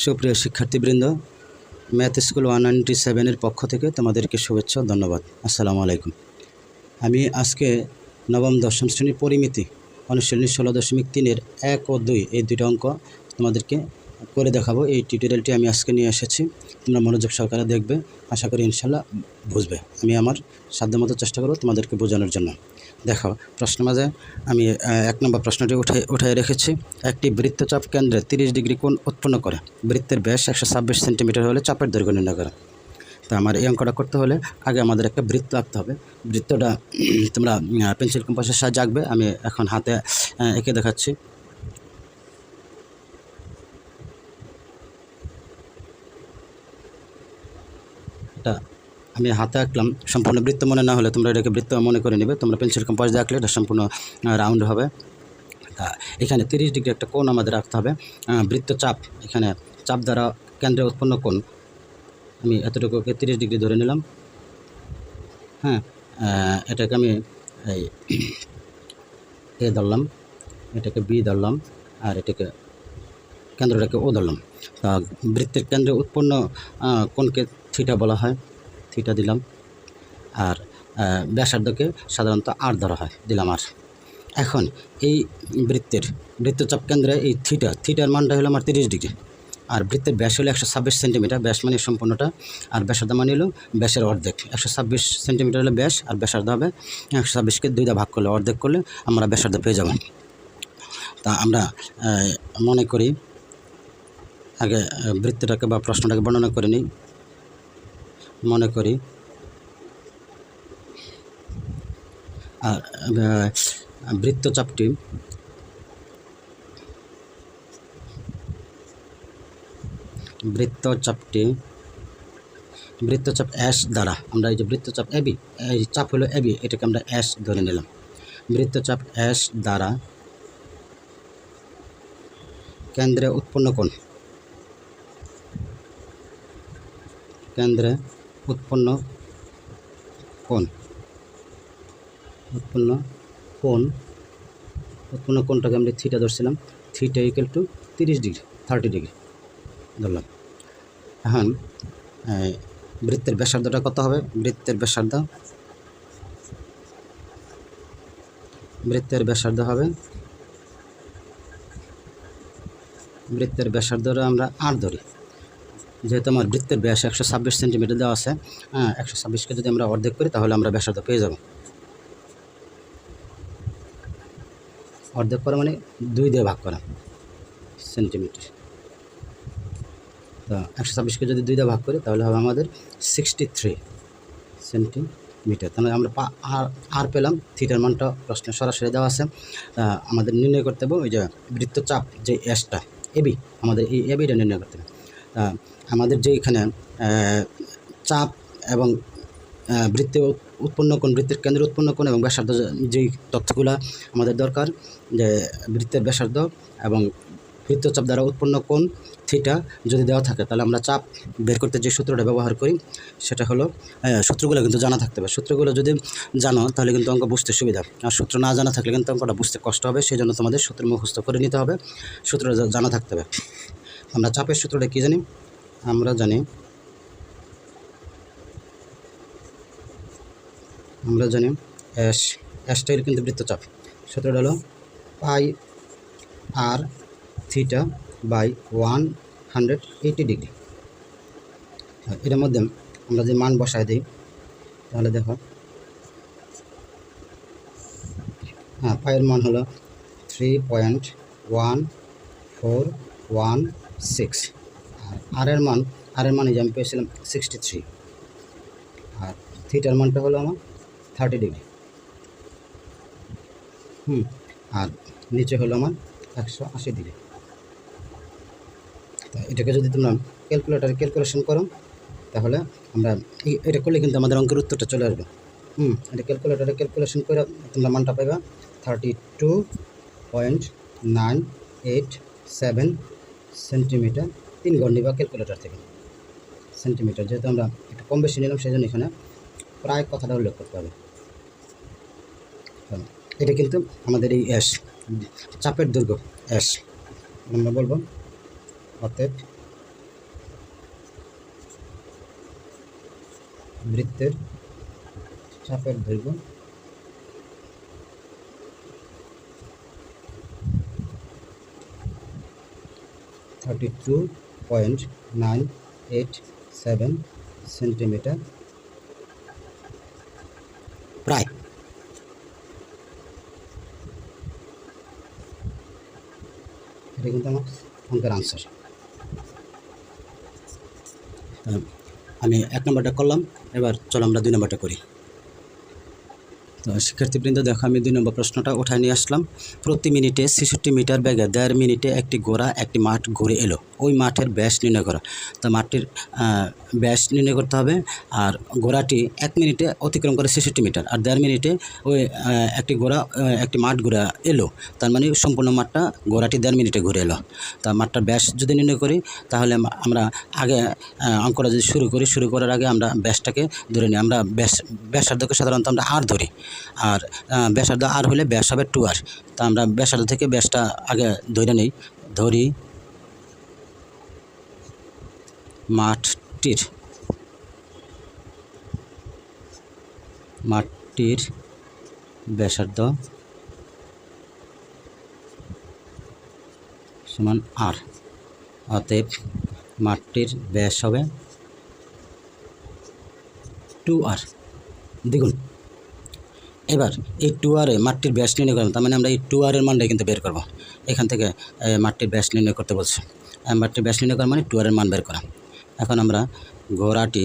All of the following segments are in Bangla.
সুপ্রিয় শিক্ষার্থীবৃন্দ ম্যাথ স্কুল ওয়ান নাইনটি সেভেনের পক্ষ থেকে তোমাদেরকে শুভেচ্ছা ধন্যবাদ। আসসালামু আলাইকুম। আমি আজকে নবম দশম শ্রেণির পরিমিতি অনুশীলনী ষোলো দশমিক তিনের এক ও দুই এই দুটো অঙ্ক তোমাদেরকে করে দেখাবো। এই টিউটোরিয়ালটি আমি আজকে নিয়ে এসেছি। তোমরা মনোযোগ সহকারে দেখবে। আশা করি ইনশাল্লাহ বুঝবে। আমি আমার সাধ্যমতো চেষ্টা করব তোমাদেরকে বোঝানোর জন্য। দেখো, প্রশ্ন মাঝে আমি এক নম্বর প্রশ্নটি উঠে উঠাই রেখেছি। একটি বৃত্তচাপ কেন্দ্রে তিরিশ ডিগ্রি কোণ উৎপন্ন করে। বৃত্তের ব্যাস একশো ছাব্বিশ সেন্টিমিটার হলে চাপের দৈর্ঘ্য নির্ণয় করে। তা আমার এই অঙ্কটা করতে হলে আগে আমাদের একটা বৃত্ত আঁকতে হবে। বৃত্তটা তোমরা পেন্সিল কম্পাসের সাহায্যে আঁকবে। আমি এখন হাতে এঁকে দেখাচ্ছি। এটা আমি হাতে আঁকলাম সম্পূর্ণ বৃত্ত মনে না হলে তোমরা এটাকে বৃত্ত মনে করে নেবে। তোমরা পেন্সিল কম্পাস দিয়ে আঁকলে এটা সম্পূর্ণ রাউন্ড হবে। তা এখানে তিরিশ ডিগ্রি একটা কোণ আমাদের রাখতে হবে। আহ, বৃত্ত চাপ এখানে চাপ দ্বারা কেন্দ্রে উৎপন্ন কোণ। আমি এতটুকুকে তিরিশ ডিগ্রি ধরে নিলাম। হ্যাঁ এটাকে আমি এই এ ধরলাম এটাকে বি ধরলাম আর এটাকে কেন্দ্রটাকে ও ধরলাম তা বৃত্তের কেন্দ্রে উৎপন্ন কোনকে থিটা বলা হয়, থিটা দিলাম। আর ব্যাসার্ধকে সাধারণত আর ধরা হয়, দিলাম আর এখন এই বৃত্তের, বৃত্তচাপ কেন্দ্রে এই থিটা, থিটার মানটা হলো আমার তিরিশ ডিগ্রি। আর বৃত্তের ব্যাস হলো একশো ছাব্বিশ সেন্টিমিটার, ব্যাস মানে সম্পূর্ণটা। আর ব্যাসার্ধ মানে হলো ব্যাসের অর্ধেক। একশো ছাব্বিশ সেন্টিমিটার হলো ব্যাস, আর ব্যাসার্ধ হবে একশো ছাব্বিশকে দুইটা ভাগ করলে অর্ধেক করলে আমরা ব্যাসার্ধ পেয়ে যাব। তা আমরা মনে করি আগে বৃত্তটাকে বা প্রশ্নটাকে বর্ণনা করে নিই। মনে করি। আর বৃত্তচাপটি বৃত্তচাপটি বৃত্তচাপ অ্যাশ দ্বারা, আমরা এই যে বৃত্তচাপ এবি এই চাপ হলো এবি এটাকে আমরা অ্যাশ ধরে নিলাম। বৃত্তচাপ অ্যাশ দ্বারা কেন্দ্রে উৎপন্ন কোণ কেন্দ্রে উৎপন্ন কোণ? উৎপন্ন কোণ। উৎপন্ন কোণটাকে আমরা থিটা ধরছিলাম। থিটা ইকুয়াল টু তিরিশ ডিগ্রি থার্টি ডিগ্রি ধরলাম। এখন বৃত্তের ব্যাসার্ধটা কত হবে? বৃত্তের ব্যাসার্ধ বৃত্তের ব্যাসার্ধ হবে বৃত্তের ব্যাসার্ধটা আমরা আট ধরি। যেহেতু আমার বৃত্তের ব্যাস একশো ছাব্বিশ সেন্টিমিটার দেওয়া আছে হ্যাঁ একশো ছাব্বিশকে যদি আমরা অর্ধেক করি, তাহলে আমরা ব্যাসার্ধ পেয়ে যাব। অর্ধেক করা মানে দুই দিয়ে ভাগ করা সেন্টিমিটার। তো একশো ছাব্বিশকে যদি দুই দিয়ে ভাগ করি, তাহলে হবে আমাদের সিক্সটি থ্রি সেন্টিমিটার। তাহলে আমরা পা আর আর পেলাম, থিটার মানটা প্রশ্নে সরাসরি দেওয়া আছে। আমাদের নির্ণয় করতে হবে ওই যে বৃত্তচাপ যে এসটা এবি আমাদের এই এবিটা নির্ণয় করতে হবে। আমাদের যে এখানে চাপ এবং বৃত্তে উৎপন্ন কোণ, বৃত্তের কেন্দ্রে উৎপন্ন কোণ এবং ব্যাসার্ধ যেই তথ্যগুলো আমাদের দরকার, যে বৃত্তের ব্যাসার্ধ এবং বৃত্তচাপ দ্বারা উৎপন্ন কোণ, থিটা যদি দেওয়া থাকে, তাহলে আমরা চাপ বের করতে যে সূত্রটা ব্যবহার করি, সেটা হলো সূত্রগুলো কিন্তু জানা থাকতে হবে। সূত্রগুলো যদি জানো, তাহলে কিন্তু অঙ্ক বুঝতে সুবিধা। আর সূত্র না জানা থাকলে কিন্তু অঙ্কটা বুঝতে কষ্ট হবে সেই জন্য তোমাদের সূত্র মুখস্থ করে নিতে হবে। সূত্রটা জানা থাকতে হবে। আমরা চাপের সূত্রটা কী জানি? আমরা জানি আমরা জানি অ্যাশ অ্যাশটাইল কিন্তু বৃত্তচাপ। সূত্রটা হলো pi R theta by one hundred eighty degree এটার মধ্যে আমরা যে মান বসায় দিই, তাহলে দেখো হ্যাঁ পায়ের মান হলো three point one four one six. আর এর মান, আরের মানে যে আমি পেয়েছিলাম সিক্সটি থ্রি আর থিটার মানটা হলো আমার থার্টি ডিগ্রি হুম, আর নিচে হলো আমার একশো আশি ডিগ্রি তা এটাকে যদি তোমরা ক্যালকুলেটারে ক্যালকুলেশন করো, তাহলে আমরা এটা করলে কিন্তু আমাদের অঙ্কের উত্তরটা চলে আসবে। হুম, এটা ক্যালকুলেটারে ক্যালকুলেশন করে তোমরা মানটা পাইবা thirty two point nine eight seven centimetre, তিন ঘন্টি বা ক্যালকুলেটার থেকে। সেন্টিমিটার, যেহেতু আমরা একটু কম বেশি নিলাম সেই জন্য এখানে প্রায় কথাটা উল্লেখ করতে হবে। এটা কিন্তু আমাদের এই অ্যাশ, চাপের দুর্গ অ্যাশ। আমরা বলব অতএব বৃত্তের চাপের দৈর্ঘ্য thirty two point nine eight seven centimetre প্রায় এটা কিন্তু আমার অঙ্কের আনসার আমি এক নম্বরটা করলাম এবার চলো আমরা দুই নম্বরটা করি। শিক্ষার্থীবৃন্দ, দেখো আমি দুই নম্বর প্রশ্নটা উঠায় নিয়ে আসলাম। প্রতি মিনিটে ছেষট্টি মিটার বেগে দেড় মিনিটে একটি ঘোড়া, একটি মাঠ ঘুরে এলো। ওই মাঠের ব্যাস নির্ণয় করা। তো মাঠটির ব্যাস নির্ণয় করতে হবে আর ঘোড়াটি এক মিনিটে অতিক্রম করে ছেষট্টি মিটার আর দেড় মিনিটে ওই একটি ঘোড়া একটি মাঠ ঘুরে এলো। তার মানে সম্পূর্ণ মাঠটা ঘোড়াটি দেড় মিনিটে ঘুরে এলো। তা মাঠটার ব্যাস যদি নির্ণয় করি, তাহলে আমরা আগে অঙ্কটা যদি শুরু করি, শুরু করার আগে আমরা ব্যাসটাকে ধরে নিই। আমরা ব্যাস, ব্যাসার্ধকে সাধারণত আমরা আর ধরি। আর ব্যাসার্ধ আর হলে ব্যাস হবে টু আর তা আমরা ব্যাসার্ধ থেকে ব্যাসটা আগে ধরে নিই। ধরি মাঠটির মাঠটির ব্যাসার্ধ সমান আর অতএব মাঠটির ব্যাস হবে টু আর দ্বিগুণ এবার এই টু আরে মাঠটির ব্যাস নির্ণয় করব তার মানে আমরা এই টু আরের মানটাই কিন্তু বের করব। এখান থেকে মাঠটির ব্যাস নির্ণয় করতে বলছে। মাঠটির ব্যাস নির্ণয় করা মানে টু আরের মান বের করা। এখন আমরা ঘোড়াটি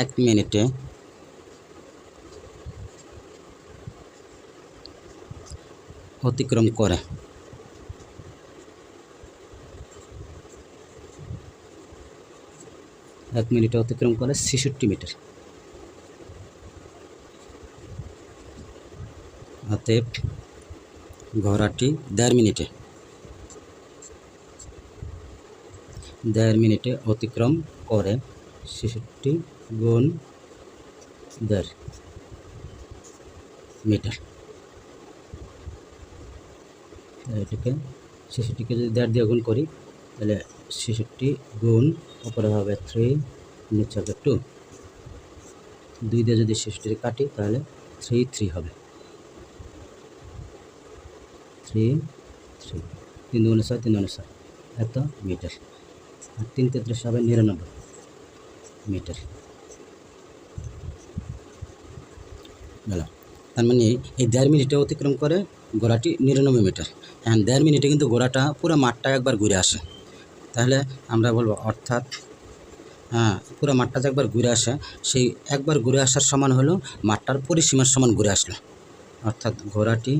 এক মিনিটে অতিক্রম করে। এক মিনিটে অতিক্রম করে ছেষট্টি মিটার। অতএব ঘোড়াটি দেড় মিনিটে। দেড় মিনিটে অতিক্রম করে ছেষট্টি গুণ দেড় মিটার। এটাকে ছেষট্টিকে যদি দেড় দিয়ে গুণ করি, তাহলে ছেষট্টি গুণ উপরে হবে থ্রি নিচে হবে টু দুই দিয়ে যদি ছেষট্টি কাটি, তাহলে থ্রি থ্রি হবে। থ্রি থ্রি তিন দুগুণে ছয়, তিন দুগুণে ছয়। এত মিটার আর তিন তেত্রিশ হবে নিরানব্বই মিটার গেল। তার মানে এই দেড় মিনিটে অতিক্রম করে ঘোড়াটি নিরানব্বই মিটার এখন দেড় মিনিটে কিন্তু ঘোড়াটা পুরো মাঠটা একবার ঘুরে আসে। তাহলে আমরা বলব, অর্থাৎ হ্যাঁ পুরো মাঠটা যে একবার ঘুরে আসে, সেই একবার ঘুরে আসার সমান হলো মাঠটার পরিসীমার সমান ঘুরে আসলো। অর্থাৎ ঘোড়াটি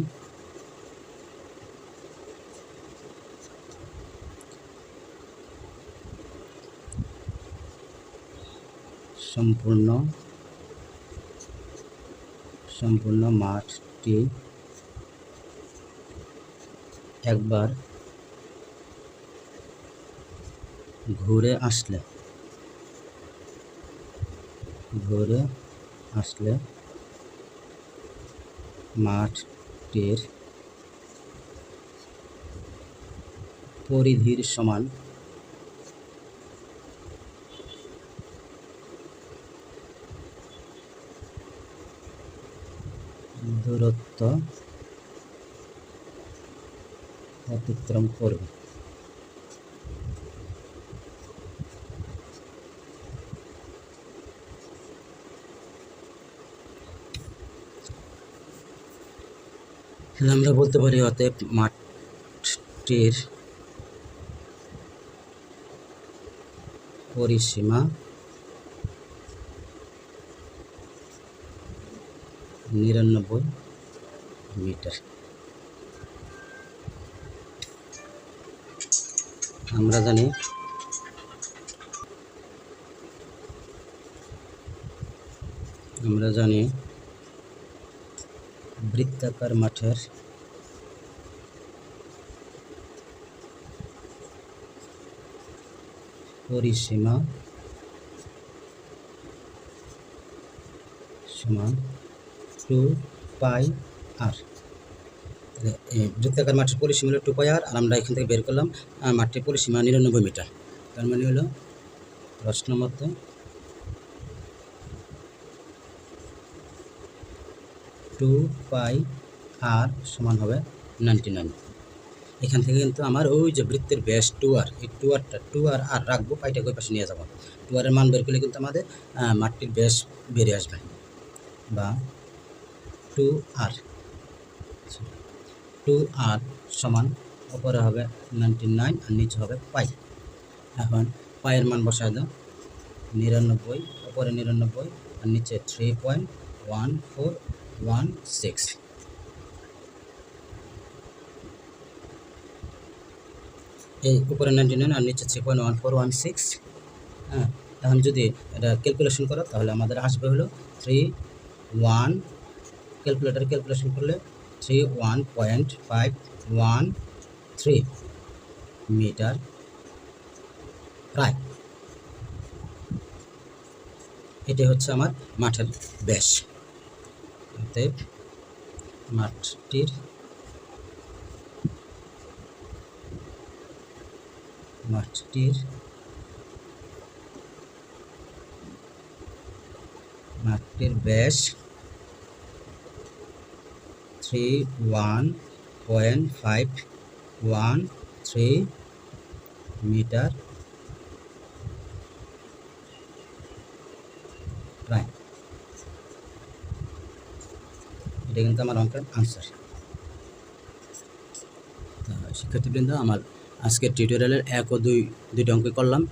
সম্পূর্ণ সম্পূর্ণ মাঠটি একবার ঘুরে আসলে। ঘুরে আসলে মাঠটির পরিধির সমান দূরত্ব অতিক্রম করবে। আমরা বলতে পারি অতএব মাঠটির পরিসীমা নিরানব্বই মিটার। আমরা জানি আমরা জানি বৃত্তাকার মাঠের পরিসীমা সমান টু পাই আর। বৃত্তাকার মাঠের পরিসীমা হলো টু পাই আর আর আমরা এখান থেকে বের করলাম আহ, মাঠটির পরিসীমা নিরানব্বই মিটার। তার মানে হলো প্রশ্ন মতে টু পাই আর সমান হবে নাইনটি নাইন। এখান থেকে কিন্তু আমার ওই যে বৃত্তের ব্যাস টু আর এই টু আরটা টু আর আর রাখব পাইটাকে ওই পাশে নিয়ে যাব। টু আরের মান বের করলে কিন্তু আমাদের আহ, মাঠটির ব্যাস বেরিয়ে আসবে। বা টু আর টু আর সমান উপরে হবে নাইনটি নাইন আর নিচে হবে পাই। এখন পায়ের মান বসায় দাও। নিরানব্বই উপরে নিরানব্বই আর নিচে three point one four one six এই উপরে নাইনটি নাইন আর নিচে three point one four one six হ্যাঁ এখন যদি এটা ক্যালকুলেশন করো, তাহলে আমাদের আসবে হলো থ্রি ওয়ান ক্যালকুলেটার ক্যালকুলেশন করলে three one point five one three metre প্রায়। এটাই হচ্ছে আমার মাঠের ব্যাস। অতএব মাঠটির মাঠটির মাঠটির ব্যাস three one point five one three metre প্রায় এটা কিন্তু আমার অঙ্কের আনসার শিক্ষার্থীবৃন্দ, আমার আজকের টিউটোরিয়ালের এক ও দুই, দুইটা অঙ্ক করলাম।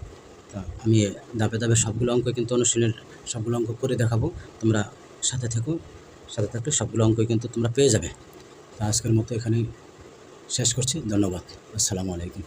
তা আমি ধাপে ধাপে সবগুলো অঙ্ক কিন্তু অনুশীলনের সবগুলো অঙ্ক করে দেখাবো। তোমরা সাথে থেকো, সাথে থাকলে সবগুলো অঙ্ক কিন্তু তোমরা পেয়ে যাবে। তা আজকের মতো এখানেই শেষ করছি। ধন্যবাদ। আসসালামু আলাইকুম।